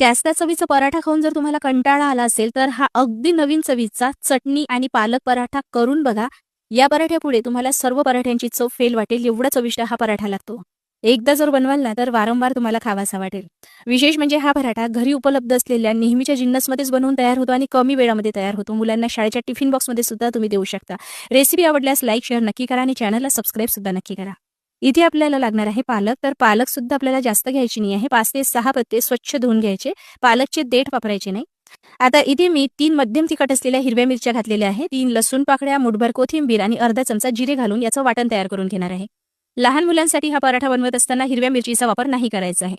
त्याच चवीचा पराठा खाऊन जर तुम्हाला कंटाळा आला असेल तर हा अगदी नवीन चवीचा चटणी आणि पालक पराठा करून बघा. या पराठ्यापुढे तुम्हाला सर्व पराठ्यांची चव फेल वाटेल एवढा चविष्ट हा पराठा लागतो. एकदा जर बनवाल ना तर वारंवार तुम्हाला खावासा वाटेल. विशेष म्हणजे हा पराठा घरी उपलब्ध असलेल्या नेहमीच्या जिन्नसमध्येच बनवून तयार होतो आणि कमी वेळामध्ये तयार होतो. मुलांना शाळेच्या टिफिन बॉक्समध्ये सुद्धा तुम्ही देऊ शकता. रेसिपी आवडल्यास लाईक शेअर नक्की करा आणि चॅनलला सबस्क्राईब सुद्धा नक्की करा. इथे आपल्याला लागणार आहे पालक. तर पालक सुद्धा आपल्याला जास्त घ्यायची नाही आहे. पाच ते सहा पत्ते स्वच्छ धुवून घ्यायचे. पालकचे देठ वापरायचे नाही. आता इथे मी तीन मध्यम तिखट असलेल्या हिरव्या मिरच्या घातलेल्या आहेत. तीन लसूण पाकड्या मुठभर कोथिंबीर आणि अर्धा चमचा जिरे घालून याचं वाटण तयार करून घेणार आहे. लहान मुलांसाठी हा पराठा बनवत असताना हिरव्या मिरचीचा वापर नाही करायचा आहे.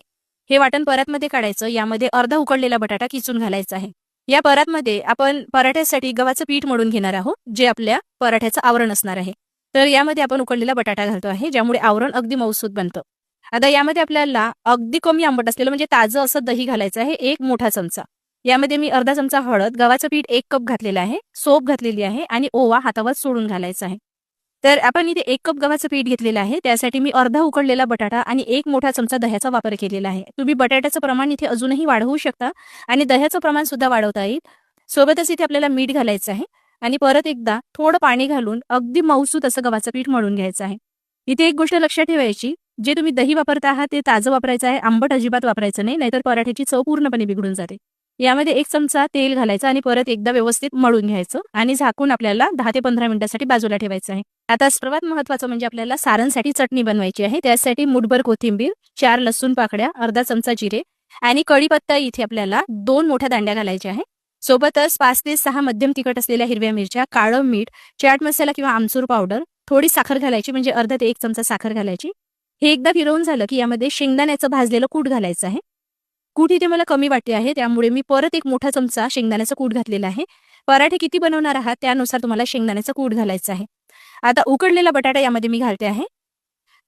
हे वाटण परातमध्ये काढायचं. यामध्ये अर्धा उकडलेला बटाटा किचून घालायचा आहे. या परातमध्ये आपण पराठ्यासाठी गव्हाचं पीठ मळून घेणार आहोत जे आपल्या पराठ्याचं आवरण असणार आहे. तर यामध्ये आपण उकडलेला बटाटा घालतो आहे ज्यामुळे आवरण अगदी मौसूद बनतं. आता यामध्ये आपल्याला अगदी कमी आंबट असलेलं म्हणजे ताजं असं दही घालायचं आहे एक मोठा चमचा. यामध्ये मी अर्धा चमचा हळद गव्हाचं पीठ एक कप घातलेलं आहे सोप घातलेली आहे आणि ओवा हातावर सोडून घालायचा आहे. तर आपण इथे एक कप गव्हाचं पीठ घेतलेलं आहे त्यासाठी मी अर्धा उकडलेला बटाटा आणि एक मोठा चमचा दह्याचा वापर केलेला आहे. तुम्ही बटाट्याचं प्रमाण इथे अजूनही वाढवू शकता आणि दह्याचं प्रमाण सुद्धा वाढवता येईल. सोबतच इथे आपल्याला मीठ घालायचं आहे. आणि परत एकदा थोडं पाणी घालून अगदी मौसूत असं गव्हाचं पीठ मळून घ्यायचं आहे. इथे एक गोष्ट लक्षात ठेवायची जे तुम्ही दही वापरता आहात ते ताजं वापरायचं आहे आंबट अजिबात वापरायचं नाही नाहीतर पराठ्याची चव पूर्णपणे बिघडून जाते. यामध्ये एक चमचा तेल घालायचं आणि परत एकदा व्यवस्थित मळून घ्यायचं आणि झाकून आपल्याला दहा ते पंधरा मिनिटासाठी बाजूला ठेवायचं आहे. आता सर्वात महत्वाचं म्हणजे आपल्याला सारणसाठी चटणी बनवायची आहे. त्यासाठी मुठभर कोथिंबीर चार लसूण पाकड्या अर्धा चमचा जिरे आणि कढीपत्ता इथे आपल्याला दोन मोठ्या दांड्या घालायच्या आहे. सोबतच पाच ते सहा मध्यम तिखट असलेल्या हिरव्या मिरच्या काळं मीठ चाट मसाला किंवा आमचूर पावडर थोडी साखर घालायची म्हणजे अर्धा ते एक चमचा साखर घालायची. हे एकदा फिरवून झालं की यामध्ये शेंगदाण्याचं भाजलेलं कूट घालायचं आहे. कूट इथे मला कमी वाटते आहे त्यामुळे मी परत एक मोठा चमचा शेंगदाण्याचं कूट घातलेला आहे. पराठे किती बनवणार आहात त्यानुसार तुम्हाला शेंगदाण्याचं कूट घालायचं आहे. आता उकडलेला बटाटा यामध्ये मी घालते आहे.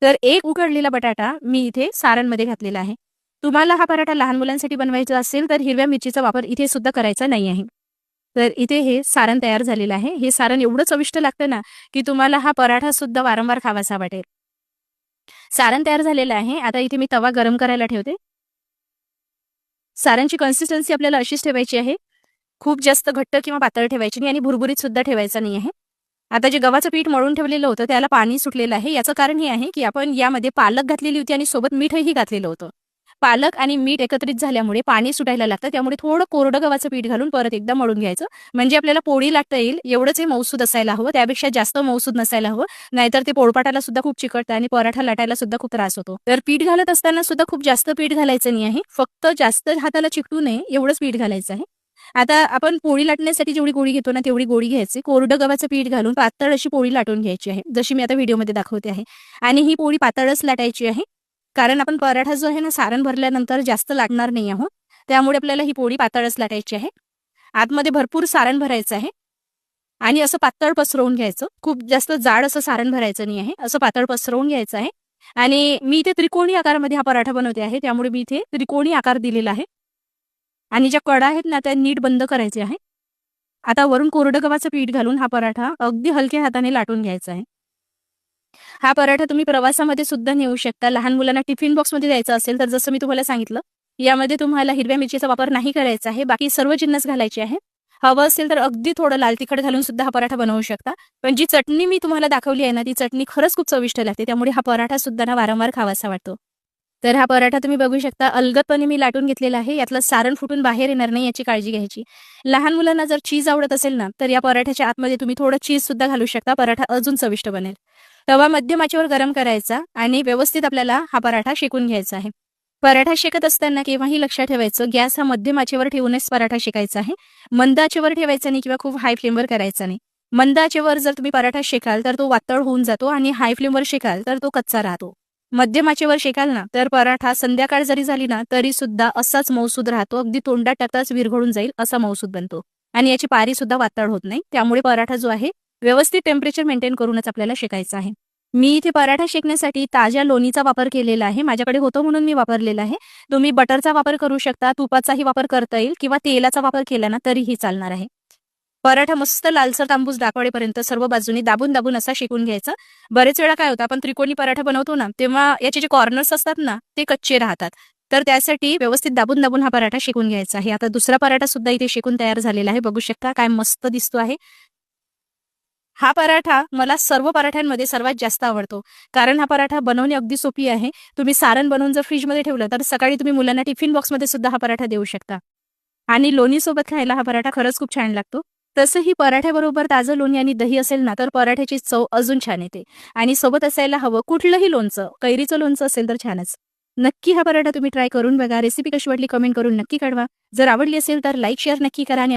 तर एक उकडलेला बटाटा मी इथे सारणमध्ये घातलेला आहे. तुम्हाला हा पराठा लहान मुलांसाठी बनवायचा असेल तर हिरव्या मिरचीचा वापर इथे सुद्धा करायचा नाही आहे. तर इथे हे सारण तयार झालेलं आहे. हे सारण एवढं चविष्ट लागतं ना की तुम्हाला हा पराठा सुद्धा वारंवार खावासा वाटेल. सारण तयार झालेलं आहे. आता इथे मी तवा गरम करायला ठेवते. सारांची कन्सिस्टन्सी आपल्याला अशीच ठेवायची आहे. खूप जास्त घट्ट किंवा पातळ ठेवायची नाही आणि भुरभुरीत सुद्धा ठेवायचं नाही आहे. आता जे गव्हाचं पीठ मळून ठेवलेलं होतं त्याला पाणी सुटलेलं आहे. याचं कारण हे आहे की आपण यामध्ये पालक घातलेली होती आणि सोबत मीठही घातलेलं होतं. पालक आणि मीठ एकत्रित झाल्यामुळे पाणी सुटायला लागतं. त्यामुळे थोडं कोरडं गव्हाचं पीठ घालून परत एकदा मळून घ्यायचं. म्हणजे आपल्याला पोळी लागता येईल एवढंच हे मौसूद असायला हवं. त्यापेक्षा जास्त मौसूद नसायला हवं. नाहीतर ते पोळपाटाला सुद्धा खूप चिकटतं आणि पराठा लाटायला सुद्धा खूप त्रास होतो. तर पीठ घालत असताना सुद्धा खूप जास्त पीठ घालायचं नाही आहे. फक्त जास्त हाताला चिकटू नये एवढंच पीठ घालायचं आहे. आता आपण पोळी लाटण्यासाठी जेवढी गोळी घेतो ना तेवढी गोळी घ्यायची. कोरडं गव्हाचं पीठ घालून पातळ अशी पोळी लाटून घ्यायची आहे. जशी मी आता व्हिडिओमध्ये दाखवते आहे. आणि ही पोळी पातळच लाटायची आहे. कारण आपण पराठा जो आहे ना सारण भरल्यानंतर जास्त लाटणार नाही आहोत त्यामुळे आपल्याला ही पोळी पातळच लाटायची आहे. आतमध्ये भरपूर सारण भरायचं आहे. आणि असं पातळ पसरवून घ्यायचं. खूप जास्त जाड असं सारण भरायचं नाही आहे. असं पातळ पसरवून घ्यायचं आहे. आणि मी इथे त्रिकोणी आकारामध्ये हा पराठा बनवते आहे. त्यामुळे मी इथे त्रिकोणी आकार दिलेला आहे. आणि ज्या कडा आहेत ना त्या नीट बंद करायचे आहे. आता वरून कोरडं गव्हाचं पीठ घालून हा पराठा अगदी हलक्या हाताने लाटून घ्यायचा आहे. हा पराठा तुम्ही प्रवासामध्ये सुद्धा नेऊ शकता. लहान मुलांना टिफिन बॉक्समध्ये द्यायचा असेल तर जसं मी तुम्हाला सांगितलं यामध्ये तुम्हाला हिरव्या मिरचीचा वापर नाही करायचा आहे. बाकी सर्व जिन्नस घालायचे आहे. हवं असेल तर अगदी थोडं लाल तिखट घालून सुद्धा हा पराठा बनवू शकता. पण जी चटणी मी तुम्हाला दाखवली आहे ना ती चटणी खरंच खूप चविष्ट लागते. त्यामुळे हा पराठा सुद्धा ना वारंवार खावासा वाटतो. तर हा पराठा तुम्ही बघू शकता. अलगदपणे मी लाटून घेतलेला आहे. यातलं सारण फुटून बाहेर येणार नाही याची काळजी घ्यायची. लहान मुलांना जर चीज आवडत असेल ना तर या पराठ्याच्या आतमध्ये तुम्ही थोडं चीज सुद्धा घालू शकता. पराठा अजून चविष्ट बनेल. तवा मध्यम आचेवर गरम करायचा आणि व्यवस्थित आपल्याला हा पराठा शेकून घ्यायचा आहे. पराठा शेकत असताना केव्हाही लक्षात ठेवायचं गॅस हा मध्यम आचेवर ठेवूनच पराठा शेकायचा आहे. मंद आचेवर ठेवायचा नाही किंवा खूप हाय फ्लेमवर करायचा नाही. मंद आचेवर जर तुम्ही पराठा शेकाल तर तो वातळ होऊन जातो आणि हाय फ्लेमवर शेकाल तर तो कच्चा राहतो. मध्यम आचेवर शेकाल ना तर पराठा संध्याकाळ जरी झाली ना तरी सुद्धा असाच मौसूद राहतो. अगदी तोंडात टाकताच विरघळून जाईल असा मौसूद बनतो. आणि याची पारी सुद्धा वातळ होत नाही. त्यामुळे पराठा जो आहे व्यवस्थित टेम्परेचर मेंटेन करूनच आपल्याला शेकायचं आहे. मी इथे पराठा शेकण्यासाठी ताज्या लोणीचा वापर केलेला आहे. माझ्याकडे होतो म्हणून मी वापरलेला आहे. तुम्ही बटरचा वापर करू शकता तुपाचाही वापर करता येईल किंवा तेलाचा वापर केला ना तरीही चालणार आहे. पराठा मस्त लालसर तांबूस दाखवडेपर्यंत सर्व बाजूनी दाबून दाबून असा शेकून घ्यायचा. बरेच वेळा काय होतं आपण त्रिकोणी पराठा बनवतो ना तेव्हा याचे जे कॉर्नर्स असतात ना ते कच्चे राहतात. तर त्यासाठी व्यवस्थित दाबून दाबून हा पराठा शेकून घ्यायचा आहे. आता दुसरा पराठा सुद्धा इथे शेकून तयार झालेला आहे. बघू शकता काय मस्त दिसतो आहे. हा पराठा मला सर्व पराठ्यांमध्ये सर्वात जास्त आवडतो. कारण हा पराठा बनवणे अगदी सोपी आहे. तुम्ही सारण बनवून जर फ्रीजमध्ये ठेवलं तर सकाळी तुम्ही मुलांना टिफिन बॉक्समध्ये सुद्धा हा पराठा देऊ शकता. आणि लोणीसोबत खायला हा पराठा खरंच खूप छान लागतो. तसंही पराठ्याबरोबर ताजं लोणी आणि दही असेल ना तर पराठ्याची चव अजून छान येते. आणि सोबत असायला हवं कुठलंही लोणचं कैरीचं लोणचं असेल तर छानच. नक्की हा पराठा तुम्ही ट्राय करून बघा. रेसिपी कशी वाटली कमेंट करून नक्की कळवा. जर आवडली असेल तर लाईक शेअर नक्की करा आणि